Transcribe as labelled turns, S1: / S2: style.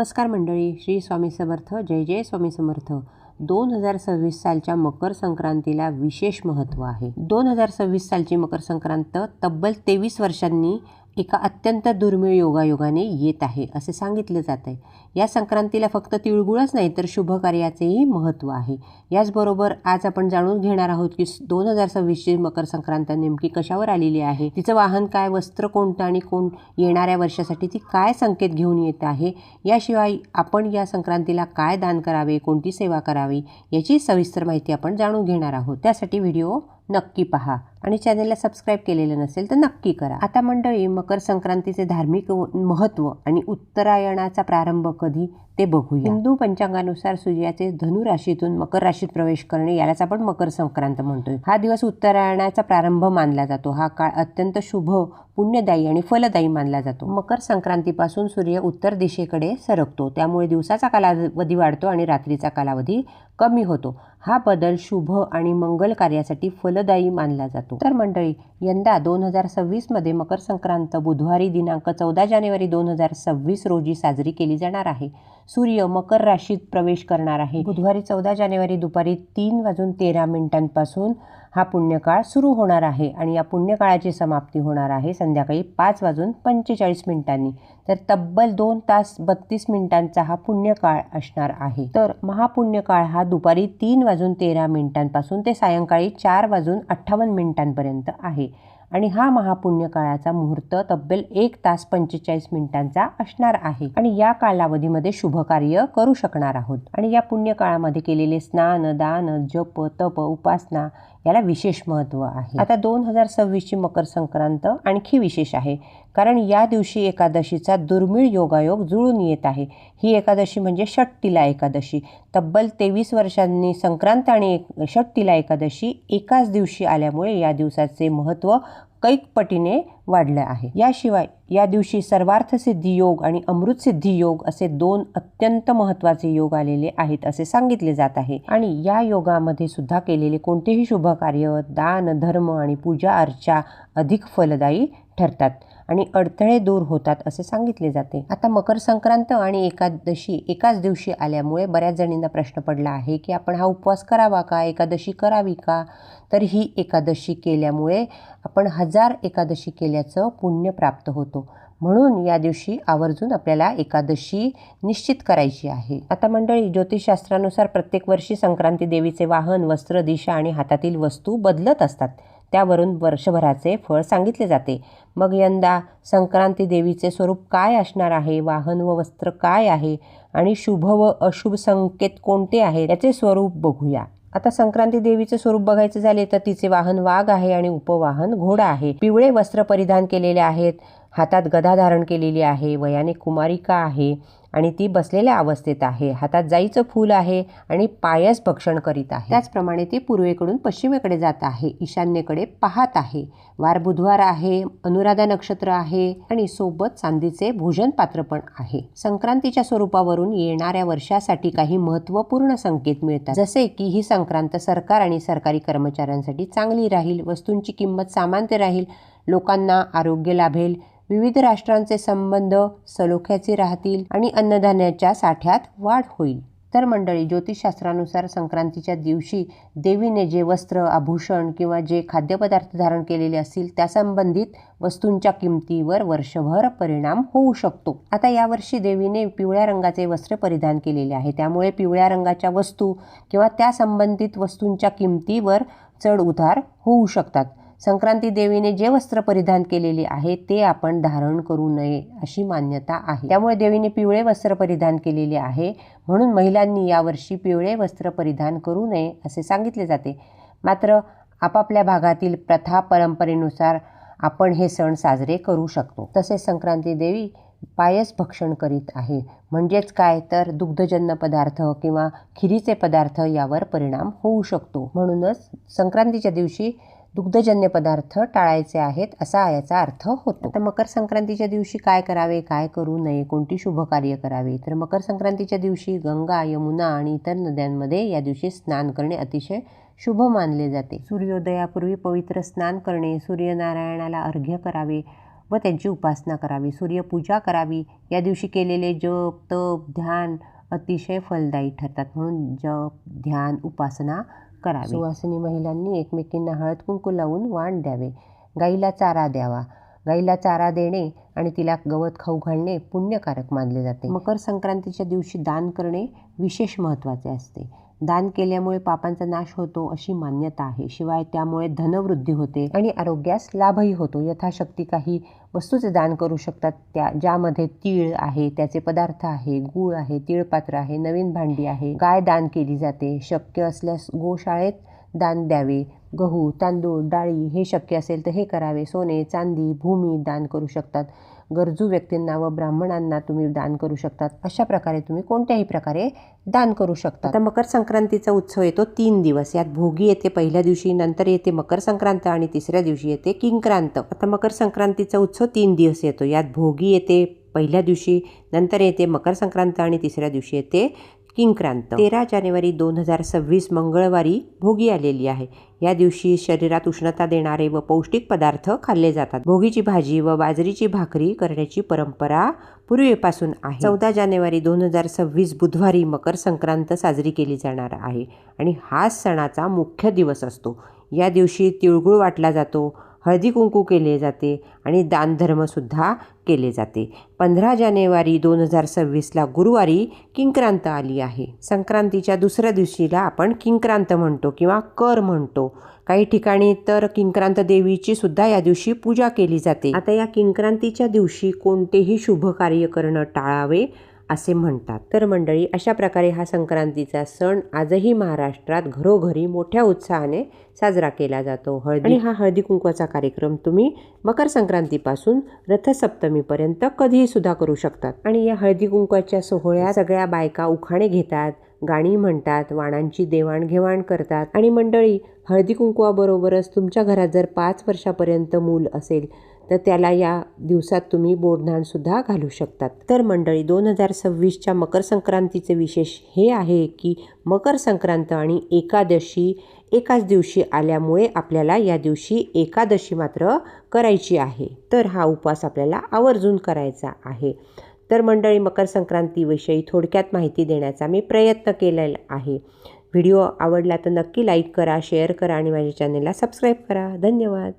S1: नमस्कार मंडळी श्री स्वामी समर्थ जय जय स्वामी समर्थ. दोन हजार सव्वीस सालच्या मकर संक्रांतीला विशेष महत्त्व आहे. दोन हजार सव्वीस सालची मकर संक्रांत तब्बल तेवीस वर्षांनी एका अत्यंत दुर्मिळ योगायोगाने येत आहे असे सांगितले जात आहे. या संक्रांतीला फक्त तिळगुळच नाही तर शुभ कार्याचेही महत्त्व आहे. याचबरोबर आज आपण जाणून घेणार आहोत की दोन हजार सव्वीसची मकर संक्रांत नेमकी कशावर आलेली आहे तिचं वाहन काय वस्त्र कोणतं आणि कोण येणाऱ्या वर्षासाठी ती काय संकेत घेऊन येत आहे याशिवाय आपण या संक्रांतीला काय दान करावे कोणती सेवा करावी याची सविस्तर माहिती आपण जाणून घेणार आहोत. त्यासाठी व्हिडिओ नक्की पहा. आणि चॅनलला सबस्क्राईब केलेलं नसेल तर नक्की करा. आता मंडळी मकर संक्रांतीचे धार्मिक महत्त्व आणि उत्तरायणाचा प्रारंभ कधी? ते बघूया. हिंदू पंचांगानुसार सूर्याचे धनु राशीतून मकर राशीत प्रवेश करणे यालाच आपण मकर संक्रांत म्हणतोय. हा दिवस उत्तरायणाचा प्रारंभ मानला जातो. हा काळ अत्यंत शुभ पुण्यदायी आणि फलदायी मानला जातो. मकर संक्रांतीपासून सूर्य उत्तर दिशेकडे सरकतो. त्यामुळे दिवसाचा कालावधी वाढतो आणि रात्रीचा कालावधी कमी होतो. हा बदल शुभ आणि मंगल कार्यासाठी फलदायी मानला जातो. तर मंडळी यंदा दोन हजार सव्वीसमध्ये मकर संक्रांत बुधवारी दिनांक चौदा जानेवारी दोन हजार सव्वीस रोजी साजरी केली जाणार आहे. सूर्य मकर राशीत प्रवेश करणार आहे. बुधवारी चौदा जानेवारी दुपारी तीन वाजून तेरा मिनिटांपासून हा पुण्यकाळ सुरू होणार आहे आणि या पुण्यकाळाची समाप्ती होणार आहे संध्याकाळी पाच वाजून पंचेचाळीस मिनिटांनी. तर तब्बल दोन तास बत्तीस मिनिटांचा हा पुण्यकाळ असणार आहे. तर महापुण्यकाळ हा दुपारी तीन वाजून तेरा मिनिटांपासून ते सायंकाळी चार वाजून अठ्ठावन्न मिनिटांपर्यंत आहे. आणि हा महापुण्य काळाचा मुहूर्त तब्बल एक तास पंचेचाळीस मिनिटांचा असणार आहे. आणि या कालावधीमध्ये शुभ कार्य करू शकणार आहोत. आणि या पुण्य काळामध्ये केलेले स्नान दान जप तप उपासना याला विशेष महत्त्व आहे. आता दोन हजार सव्वीसची मकर संक्रांत आणखी विशेष आहे. कारण या दिवशी एकादशीचा दुर्मिळ योगायोग जुळून येत आहे. ही एकादशी म्हणजे षट्टीला एकादशी. तब्बल तेवीस वर्षांनी संक्रांत आणि षट्टीला एकादशी एकाच दिवशी आल्यामुळे या दिवसाचे महत्त्व कैक पटीने वाढलं आहे. याशिवाय या दिवशी सर्वार्थसिद्धी योग आणि अमृतसिद्धी योग असे दोन अत्यंत महत्त्वाचे योग आलेले आहेत असे सांगितले जात आहे. आणि या योगामध्ये सुद्धा केलेले कोणतेही शुभ कार्य दान धर्म आणि पूजा अर्चा अधिक फलदायी ठरतात. आणि अडथळे दूर होतात असे सांगितले जाते. आता मकर संक्रांत आणि एकादशी एकाच दिवशी आल्यामुळे बऱ्याच जणींना प्रश्न पडला आहे की आपण हा उपवास करावा का? एकादशी करावी का? तर ही एकादशी केल्यामुळे आपण हजार एकादशी केल्याचं पुण्य प्राप्त होतो. म्हणून या दिवशी आवर्जून आपल्याला एकादशी निश्चित करायची आहे. आता मंडळी ज्योतिषशास्त्रानुसार प्रत्येक वर्षी संक्रांती देवीचे वाहन वस्त्र दिशा आणि हातातील वस्तू बदलत असतात. त्यावरून वर्षभराचे फळ सांगितले जाते. मग यंदा संक्रांती देवीचे स्वरूप काय असणार आहे? वाहन व वस्त्र काय आहे? आणि शुभ व अशुभ संकेत कोणते आहेत? याचे स्वरूप बघूया. आता संक्रांती देवीचे स्वरूप बघायचे झाले तर तिचे वाहन वाघ आहे आणि उपवाहन घोडा आहे. पिवळे वस्त्र परिधान केलेले आहेत. हातात गदा धारण केलेली आहे. वयाने कुमारिका आहे. आणि ती बसलेल्या अवस्थेत आहे. हातात जाईचं फूल आहे आणि पायस भक्षण करीत आहे. त्याचप्रमाणे ती पूर्वेकडून पश्चिमेकडे जात आहे. ईशान्येकडे पाहत आहे. वार बुधवार आहे अनुराधा नक्षत्र आहे आणि सोबत चांदीचे भोजन पात्र पण आहे. संक्रांतीच्या स्वरूपावरून येणाऱ्या वर्षासाठी काही महत्त्वपूर्ण संकेत मिळतात. जसे की ही संक्रांत सरकार आणि सरकारी कर्मचाऱ्यांसाठी चांगली राहील वस्तूंची किंमत सामान्य राहील लोकांना आरोग्य लाभेल विविध राष्ट्रांचे संबंध सलोख्याचे राहतील आणि अन्नधान्याच्या साठ्यात वाढ होईल. तर मंडळी ज्योतिषशास्त्रानुसार संक्रांतीच्या दिवशी देवीने जे वस्त्र आभूषण किंवा जे खाद्यपदार्थ धारण केलेले असतील त्या संबंधित वस्तूंच्या किमतीवर वर्षभर परिणाम होऊ शकतो. आता यावर्षी देवीने पिवळ्या रंगाचे वस्त्र परिधान केलेले आहे. त्यामुळे पिवळ्या रंगाच्या वस्तू किंवा त्या संबंधित वस्तूंच्या किमतीवर चढ उतार होऊ शकतात. संक्रांती देवीने जे वस्त्र परिधान केलेले आहे ते आपण धारण करू नये अशी मान्यता आहे. त्यामुळे देवीने पिवळे वस्त्र परिधान केलेले आहे म्हणून महिलांनी यावर्षी पिवळे वस्त्र परिधान करू नये असे सांगितले जाते. मात्र आपापल्या भागातील प्रथा परंपरेनुसार आपण हे सण साजरे करू शकतो. तसेच संक्रांती देवी पायस भक्षण करीत आहे. म्हणजेच काय? तर दुग्धजन्य पदार्थ किंवा खिरीचे पदार्थ यावर परिणाम होऊ शकतो. म्हणूनच संक्रांतीच्या दिवशी दुग्धजन्य पदार्थ टाळायचे आहेत असा याचा अर्थ होतो. तर मकर संक्रांतीच्या दिवशी काय करावे काय करू नये कोणती शुभ कार्य करावे? तर मकर संक्रांतीच्या दिवशी गंगा यमुना आणि इतर नद्यांमध्ये या दिवशी स्नान करणे अतिशय शुभ मानले जाते. सूर्योदयापूर्वी पवित्र स्नान करणे सूर्यनारायणाला अर्घ्य करावे व त्यांची उपासना करावी सूर्यपूजा करावी या दिवशी केलेले जप तप ध्यान अतिशय फलदायी ठरतात. म्हणून जप ध्यान उपासना करावे. सुवासिनी महिलांनी एकमेकींना हळद कुंकू लावून वाण द्यावे. गाईला चारा द्यावा. गाईला चारा देणे आणि तिला गवत खाऊ घालणे पुण्यकारक मानले जाते. मकर संक्रांतीच्या दिवशी दान करणे विशेष महत्त्वाचे असते. दान केल्यामुळे पापांचा नाश होतो अशी मान्यता आहे. शिवाय त्यामुळे धनवृद्धी होते आणि आरोग्यास लाभही होतो. यथाशक्ती काही वस्तूचे दान करू शकतात. त्या ज्यामध्ये तीळ आहे त्याचे पदार्थ आहे गूळ आहे तीळपात्र आहे नवीन भांडी आहे. गाय दान केली जाते? शक्य असल्यास गोशाळेत दान द्यावे. गहू तांदूळ डाळी हे शक्य असेल तर हे करावे. सोने चांदी भूमी दान करू शकतात. गरजू व्यक्तींना व ब्राह्मणांना तुम्ही दान करू शकतात. अशा प्रकारे तुम्ही कोणत्याही प्रकारे दान करू शकता आता मकर संक्रांतीचा उत्सव येतो तीन दिवस. यात भोगी येते पहिल्या दिवशी नंतर येते मकर संक्रांत आणि तिसऱ्या दिवशी येते किंक्रांत. आता मकर संक्रांतीचा उत्सव तीन दिवस येतो. यात भोगी येते पहिल्या दिवशी नंतर येते मकर संक्रांत आणि तिसऱ्या दिवशी येते किंक्रांत. तेरा जानेवारी दोन हजार सव्वीस मंगळवारी भोगी आलेली आहे. या दिवशी शरीरात उष्णता देणारे व पौष्टिक पदार्थ खाल्ले जातात. भोगीची भाजी व बाजरीची भाकरी करण्याची परंपरा पूर्वीपासून आहे. चौदा जानेवारी दोन हजार सव्वीस बुधवारी मकर संक्रांत साजरी केली जाणार आहे आणि हाच सणाचा मुख्य दिवस असतो. या दिवशी तिळगुळ वाटला जातो. हळदी कुंकू केले जाते आणि दानधर्मसुद्धा केले जाते. पंधरा जानेवारी दोन हजार सव्वीसला गुरुवारी किंक्रांत आली आहे. संक्रांतीच्या दुसऱ्या दिवशीला आपण किंक्रांत म्हणतो किंवा कर म्हणतो. काही ठिकाणी तर किंक्रांत देवीची सुद्धा या दिवशी पूजा केली जाते. आता या किंक्रांतीच्या दिवशी कोणतेही शुभ कार्य करणं टाळावे. असे म्हणतात. तर मंडळी अशा प्रकारे हा संक्रांतीचा सण आजही महाराष्ट्रात घरोघरी मोठ्या उत्साहाने साजरा केला जातो. हळदी आणि हा हळदी कुंकवाचा कार्यक्रम तुम्ही मकर संक्रांतीपासून रथसप्तमीपर्यंत कधीही सुद्धा करू शकतात. आणि या हळदी कुंकवाच्या सोहळ्यात सगळ्या बायका उखाणे घेतात गाणी म्हणतात वाणांची देवाणघेवाण करतात. आणि मंडळी हळदी कुंकवाबरोबरच तुमच्या घरात जर पाच वर्षापर्यंत मूल असेल तर त्याला या दिवसात तुम्ही बोरधाणसुद्धा घालू शकतात. तर मंडळी दोन हजार सव्वीसच्या मकर संक्रांतीचे विशेष हे आहे की मकर संक्रांत आणि एकादशी एकाच दिवशी आल्यामुळे आपल्याला या दिवशी एकादशी मात्र करायची आहे. तर हा उपवास आपल्याला आवर्जून करायचा आहे. तर मंडळी मकर संक्रांतीविषयी थोडक्यात माहिती देण्याचा मी प्रयत्न केलेला आहे. व्हिडिओ आवडला तर नक्की लाईक करा शेअर करा आणि माझ्या चॅनलला सबस्क्राईब करा. धन्यवाद.